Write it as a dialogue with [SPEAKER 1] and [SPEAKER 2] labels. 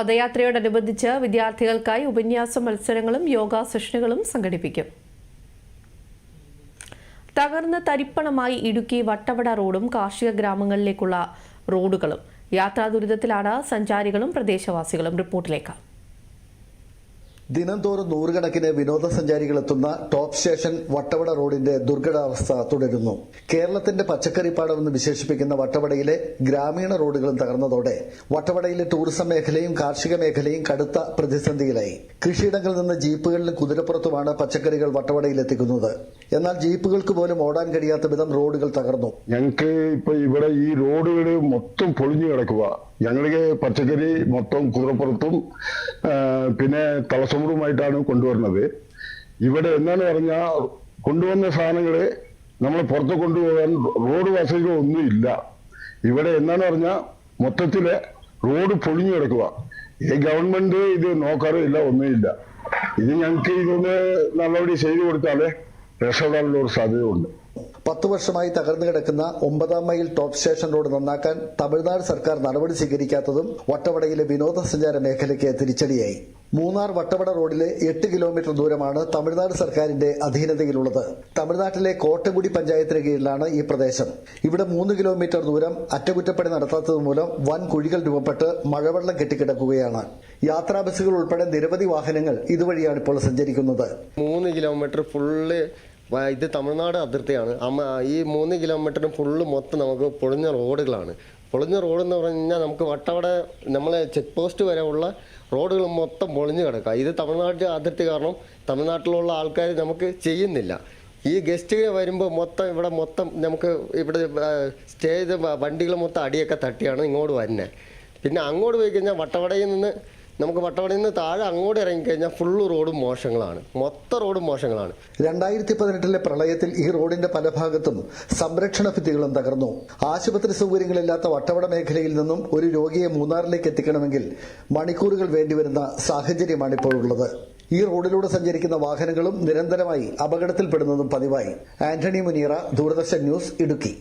[SPEAKER 1] പദയാത്രയോടനുബന്ധിച്ച് വിദ്യാർത്ഥികൾക്കായി ഉപന്യാസ മത്സരങ്ങളും യോഗ സെഷനുകളും സംഘടിപ്പിക്കും. തകർന്ന് തരിപ്പണമായി ഇടുക്കി വട്ടവട റോഡും കാർഷിക ഗ്രാമങ്ങളിലേക്കുള്ള റോഡുകളും. യാത്രാ ദുരിതത്തിലാണ് സഞ്ചാരികളും പ്രദേശവാസികളും റിപ്പോർട്ടിലേക്ക്.
[SPEAKER 2] ദിനംതോറും നൂറുകണക്കിന് വിനോദസഞ്ചാരികൾ എത്തുന്ന ടോപ്പ് സ്റ്റേഷൻ വട്ടവട റോഡിന്റെ ദുർഘടാവസ്ഥ തുടരുന്നു. കേരളത്തിന്റെ പച്ചക്കറിപ്പാടമെന്ന് വിശേഷിപ്പിക്കുന്ന വട്ടവടയിലെ ഗ്രാമീണ റോഡുകളും തകർന്നതോടെ വട്ടവടയിലെ ടൂറിസം മേഖലയും കാർഷിക മേഖലയും കടുത്ത പ്രതിസന്ധിയിലായി. കൃഷിയിടങ്ങളിൽ നിന്ന് ജീപ്പുകളിലും കുതിരപ്പുറത്തുമാണ് പച്ചക്കറികൾ വട്ടവടയിൽ എത്തിക്കുന്നത് എന്നാൽ ജീപ്പുകൾക്ക് പോലും ഓടാൻ കഴിയാത്ത വിധം റോഡുകൾ തകർന്നു.
[SPEAKER 3] ഞങ്ങൾക്ക് ഇപ്പൊ ഇവിടെ ഈ റോഡുകൾ മൊത്തം പൊളിഞ്ഞു കിടക്കുക ഞങ്ങൾക്ക് പച്ചക്കറി മൊത്തം കൂറപ്പുറത്തും പിന്നെ തലസമുറുമായിട്ടാണ് കൊണ്ടുവരുന്നത്. ഇവിടെ എന്നാന്ന് പറഞ്ഞാൽ കൊണ്ടുവന്ന സാധനങ്ങൾ നമ്മൾ പുറത്ത് കൊണ്ടുപോകാൻ റോഡ് വസതികൾ ഒന്നും ഇല്ല ഇവിടെ എന്നാന്ന് പറഞ്ഞാൽ മൊത്തത്തിൽ റോഡ് പൊളിഞ്ഞു കിടക്കുക ഈ ഗവൺമെന്റ് ഇത് നോക്കാറില്ല ഒന്നുമില്ല. ഇത് ഞങ്ങൾക്ക് ഇതൊന്ന് നല്ലപടി ചെയ്തു കൊടുത്താലേ രക്ഷപ്പെടാനുള്ള ഒരു സാധ്യതയുണ്ട്.
[SPEAKER 2] പത്തു വർഷമായി തകർന്നു കിടക്കുന്ന ഒമ്പതാം മൈൽ ടോപ്പ് സ്റ്റേഷൻ റോഡ് നന്നാക്കാൻ തമിഴ്നാട് സർക്കാർ നടപടി സ്വീകരിക്കാത്തതും വട്ടവടയിലെ വിനോദസഞ്ചാര മേഖലയ്ക്ക് തിരിച്ചടിയായി. മൂന്നാർ വട്ടവട റോഡിലെ എട്ട് കിലോമീറ്റർ ദൂരമാണ് തമിഴ്നാട് സർക്കാരിന്റെ അധീനതയിലുള്ളത്. തമിഴ്നാട്ടിലെ കോട്ടകുടി പഞ്ചായത്തിന് കീഴിലാണ് ഈ പ്രദേശം. ഇവിടെ മൂന്ന് കിലോമീറ്റർ ദൂരം അറ്റകുറ്റപ്പണി നടത്താത്തത് മൂലം വൻ കുഴികൾ രൂപപ്പെട്ട് മഴവെള്ളം കെട്ടിക്കിടക്കുകയാണ്. യാത്രാ ബസ്സുകൾ ഉൾപ്പെടെ നിരവധി വാഹനങ്ങൾ ഇതുവഴിയാണ് ഇപ്പോൾ സഞ്ചരിക്കുന്നത്.
[SPEAKER 4] മൂന്ന് കിലോമീറ്റർ ഫുള്ള് ഇത് തമിഴ്നാട് അതിർത്തിയാണ്. അമ്മ ഈ മൂന്ന് കിലോമീറ്ററിന് ഫുള്ള് മൊത്തം നമുക്ക് പൊളിഞ്ഞ റോഡുകളാണ്. പൊളിഞ്ഞ റോഡ് എന്ന് പറഞ്ഞു കഴിഞ്ഞാൽ നമുക്ക് വട്ടവട നമ്മളെ ചെക്ക് പോസ്റ്റ് വരെ ഉള്ള റോഡുകൾ മൊത്തം പൊളിഞ്ഞു കിടക്കുക ഇത് തമിഴ്നാട്ടിലെ അതിർത്തി കാരണം തമിഴ്നാട്ടിലുള്ള ആൾക്കാർ നമുക്ക് ചെയ്യുന്നില്ല. ഈ ഗസ്റ്റുകൾ വരുമ്പോൾ മൊത്തം ഇവിടെ മൊത്തം നമുക്ക് ഇവിടെ സ്റ്റേ ചെയ്ത് വണ്ടികൾ മൊത്തം അടിയൊക്കെ തട്ടിയാണ് ഇങ്ങോട്ട് വരുന്നത് പിന്നെ അങ്ങോട്ട് പോയി കഴിഞ്ഞാൽ വട്ടവടയിൽ നിന്ന് നമുക്ക് വട്ടവടയിൽ നിന്ന് താഴെ അങ്ങോട്ട് ഇറങ്ങിക്കഴിഞ്ഞാൽ ഫുള്ള് റോഡും മോശങ്ങളാണ്. മൊത്ത റോഡും മോശങ്ങളാണ്.
[SPEAKER 2] രണ്ടായിരത്തി പതിനെട്ടിലെ പ്രളയത്തിൽ ഈ റോഡിന്റെ പല ഭാഗത്തും സംരക്ഷണ ഭിത്തികളും തകർന്നു. ആശുപത്രി സൗകര്യങ്ങളില്ലാത്ത വട്ടവട മേഖലയിൽ നിന്നും ഒരു രോഗിയെ മൂന്നാറിലേക്ക് എത്തിക്കണമെങ്കിൽ മണിക്കൂറുകൾ വേണ്ടിവരുന്ന സാഹചര്യമാണ് ഇപ്പോൾ ഉള്ളത്. ഈ റോഡിലൂടെ സഞ്ചരിക്കുന്ന വാഹനങ്ങളും നിരന്തരമായി അപകടത്തിൽപ്പെടുന്നതും പതിവായി. Antony Muneera Doordarshan news Idukki.